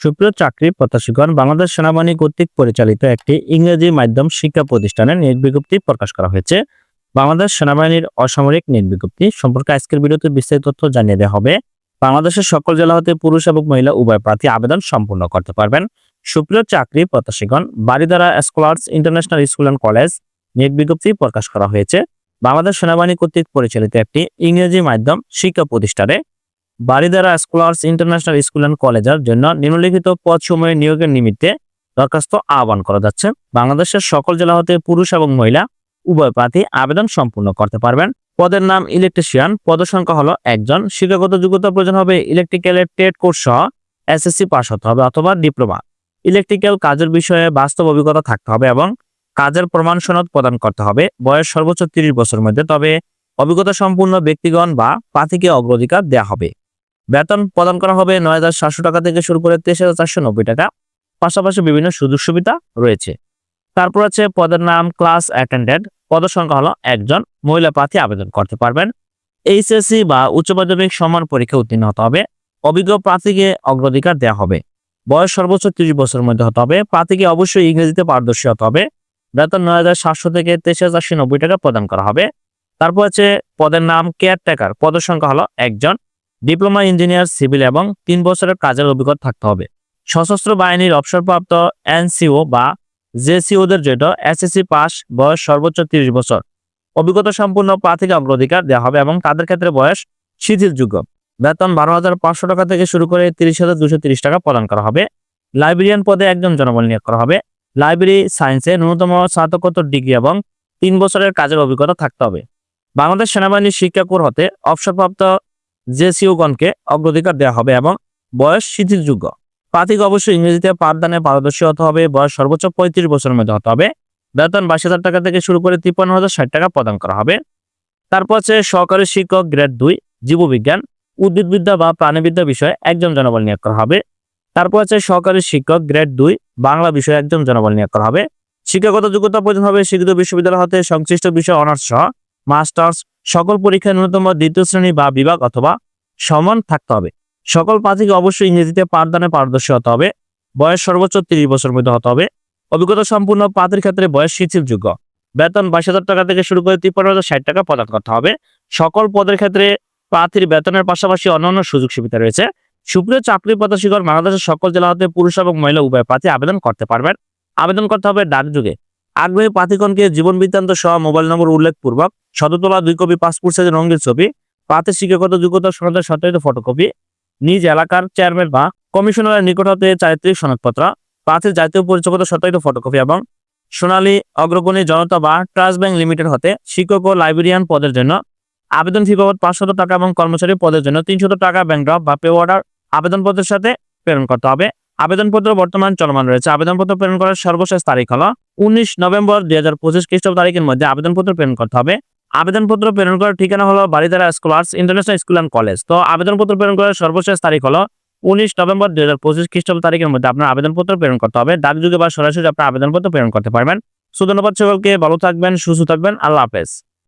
সুপ্রিয় চাকরি প্রত্যাশীগণ, বাংলাদেশ সেনাবাহিনী কর্তৃক পরিচালিত একটি ইংরেজি মাধ্যম শিক্ষা প্রতিষ্ঠানের নিয়োগ বিজ্ঞপ্তি প্রকাশ করা হয়েছে। বাংলাদেশ সেনাবাহিনীর অসামরিক নিয়োগ বিজ্ঞপ্তি সম্পর্কে আজকের ভিডিওতে বিস্তারিত তথ্য জানিয়ে দেওয়া হবে। বাংলাদেশের সকল জেলা হতে পুরুষ এবং মহিলা উভয় প্রার্থী আবেদন সম্পূর্ণ করতে পারবেন। সুপ্রিয় চাকরি প্রত্যাশীগণ, Baridhara scholars international school and college নিয়োগ বিজ্ঞপ্তি প্রকাশ করা হয়েছে। বাংলাদেশ সেনাবাহিনী কর্তৃক পরিচালিত একটি ইংরেজি মাধ্যম শিক্ষা প্রতিষ্ঠানে Baridhara scholars international school and কলেজের জন্য নিম্নলিখিত পদ সময়ে নিয়োগের নিমিত্তে দরখাস্ত আহ্বান করা যাচ্ছে। বাংলাদেশের সকল জেলা হতে পুরুষ এবং মহিলা উভয় প্রার্থী আবেদন সম্পূর্ণ করতে পারবেন। পদের নাম ইলেকট্রিশিয়ান পদ সংখ্যা হলো একজন। শিক্ষাগত যোগ্যতা প্রয়োজন হবে ইলেকট্রিক্যালের টেট কোর্স সহ এসএসসি পাস হতে হবে অথবা ডিপ্লোমা ইলেকট্রিক্যাল কাজের বিষয়ে বাস্তব অভিজ্ঞতা থাকতে হবে এবং কাজের প্রমাণ সনদ প্রদান করতে হবে। বয়স সর্বোচ্চ তিরিশ বছরের মধ্যে, তবে অভিজ্ঞতা সম্পূর্ণ ব্যক্তিগণ বা প্রার্থীকে অগ্রাধিকার দেওয়া হবে। বেতন প্রদান করা হবে নয় হাজার সাতশো টাকা থেকে শুরু করে তেইশ হাজার চারশো নব্বই টাকা। পাশাপাশি বিভিন্ন সুযোগ সুবিধা রয়েছে। তারপর আছে পদের নাম, ক্লাস, অ্যাটেন্ডেন্ট। পদ সংখ্যা হলো একজন। মহিলা প্রার্থী আবেদন করতে পারবেন। এইচএসসি বা উচ্চ মাধ্যমিক সমান পরীক্ষা উত্তীর্ণ হতে হবে। অভিজ্ঞ প্রার্থীকে অগ্রাধিকার দেওয়া হবে। বয়স সর্বোচ্চ তিরিশ বছরের মধ্যে হতে হবে। প্রার্থীকে অবশ্যই ইংরেজিতে পারদর্শী হতে হবে। বেতন নয় হাজার সাতশো থেকে তেইশ হাজার নব্বই টাকা প্রদান করা হবে। তারপর আছে পদের নাম, কেয়ারটেকার। পদের সংখ্যা হলো একজন। ডিপ্লোমা ইঞ্জিনিয়ার, সিভিল এবং তিন বছরের কাজের অভিজ্ঞতা থাকতে হবে। সশস্ত্র বাহিনীর অবসরপ্রাপ্ত এনসিও বা জেসিওদের জন্য এসএসসি পাস বয়স সর্বোচ্চ তিরিশ বছর। অভিজ্ঞতা সম্পূর্ণ প্রার্থীকে অগ্রাধিকার দেওয়া হবে এবং তাদের ক্ষেত্রে বয়স শিথিলযোগ্য। বেতন বারো হাজার পাঁচশো টাকা থেকে শুরু করে তিরিশ হাজার দুশো তিরিশ টাকা প্রদান করা হবে। লাইব্রেরিয়ান পদে একজন জনবল নিয়োগ করা হবে। লাইব্রেরি সায়েন্সে ন্যূনতম স্নাতকোত্তর ডিগ্রি এবং তিন বছরের কাজের অভিজ্ঞতা থাকতে হবে। বাংলাদেশ সেনাবাহিনীর শিক্ষাকুর হতে অবসরপ্রাপ্ত জেসিওগণকে অগ্রাধিকার দেওয়া হবে এবং বয়স শিথিলযোগ্য প্রার্থীকে অবশ্যই ইংরেজিতে পাঠদানে পারদর্শী হতে হবে, বয়স সর্বোচ্চ পঁয়ত্রিশ বছরের মধ্যে হতে হবে। বেতন বাইশ হাজার টাকা থেকে শুরু করে তিপ্পান্ন হাজার ষাট টাকা প্রদান করা হবে। তারপর আছে সহকারী শিক্ষক গ্রেড দুই, জীববিজ্ঞান, উদ্ভিদবিদ্যা বা প্রাণীবিদ্যা বিষয়ে একজন জনবল নিয়োগ করা হবে। তারপর আছে সহকারী শিক্ষক গ্রেড দুই, বাংলা বিষয়ে একজন জনবল নিয়োগ করা হবে। শিক্ষাগত যোগ্যতা প্রয়োজন হবে শিক্ষিত বিশ্ববিদ্যালয় হতে সংশ্লিষ্ট বিষয় অনার্স সহ মাস্টার্স, সকল পরীক্ষায় ন্যূনতম দ্বিতীয় শ্রেণি বা বিভাগ অথবা সমান থাকতে হবে। সকল প্রার্থীকে অবশ্যই ইংরেজিতে পাঠদানে পারদর্শী হতে হবে। বয়স সর্বোচ্চ তিরিশ বছর মধ্যে হতে হবে। অভিজ্ঞতা সম্পূর্ণ প্রার্থীর ক্ষেত্রে বয়স শিথিলযোগ্য। বেতন বাইশ হাজার টাকা থেকে শুরু করে তিপ্পান্ন হাজার ষাট টাকা প্রদান করতে হবে। সকল পদের ক্ষেত্রে প্রার্থীর বেতনের পাশাপাশি অন্যান্য সুযোগ সুবিধা রয়েছে। সুপ্রিয় চাকরি প্রত্যাশীগণ, বাংলাদেশের সকল জেলা হতে পুরুষ এবং মহিলা উভয় প্রার্থী আবেদন করতে পারবেন। আবেদন করতে হবে ডাক যুগে আগ্রহী প্রার্থীগণকে জীবন বৃত্তান্ত সহ মোবাইল নম্বর উল্লেখপূর্বক শততলা দুই কপি পাসপোর্ট সাইজের রঙিন ছবি প্রার্থীর শিক্ষাগত যোগ্যতা সনদের সত্যায়িত ফটোকপি নিজ এলাকার চেয়ারম্যান বা কমিশনারের নিকট হতে চারিত্রিক সনদপত্র প্রার্থীর জাতীয় পরিচয়পত্র সত্যায়িত ফটোকপি এবং সোনালী অগ্রগণী জনতা বা ট্রাস্ট ব্যাংক লিমিটেড হতে শিক্ষক ও লাইব্রেরিয়ান পদের জন্য আবেদন ফি বাবদ পাঁচশত টাকা এবং কর্মচারী পদের জন্য তিনশত টাকা ব্যাংক ড্রপ বা পে অর্ডার আবেদনপত্রের সাথে প্রেরণ করতে হবে। আবেদনপত্র বর্তমান চলমান রয়েছে। আবেদনপত্র প্রেরণ করার সর্বশেষ তারিখ হলো উনিশ নভেম্বর দুই হাজার পঁচিশ খ্রিস্টাব্দ তারিখের মধ্যে আবেদনপত্র প্রেরণ করতে হবে। আবেদনপত্র প্রেরণ করার ঠিকানা হলো Baridhara scholars international school and college. তো আবেদনপত্র প্রেরণ করার সর্বশেষ তারিখ হলো উনিশ নভেম্বর দুই হাজার পঁচিশ খ্রিস্টাব্দ তারিখের মধ্যে আপনার আবেদনপত্র প্রেরণ করতে হবে। ডাকযোগে বা সরাসরি আপনার আবেদনপত্র প্রেরণ করতে পারবেন। সো ধন্যবাদ সকলকে, ভালো থাকবেন, সুস্থ থাকবেন, আল্লাহ হাফেজ।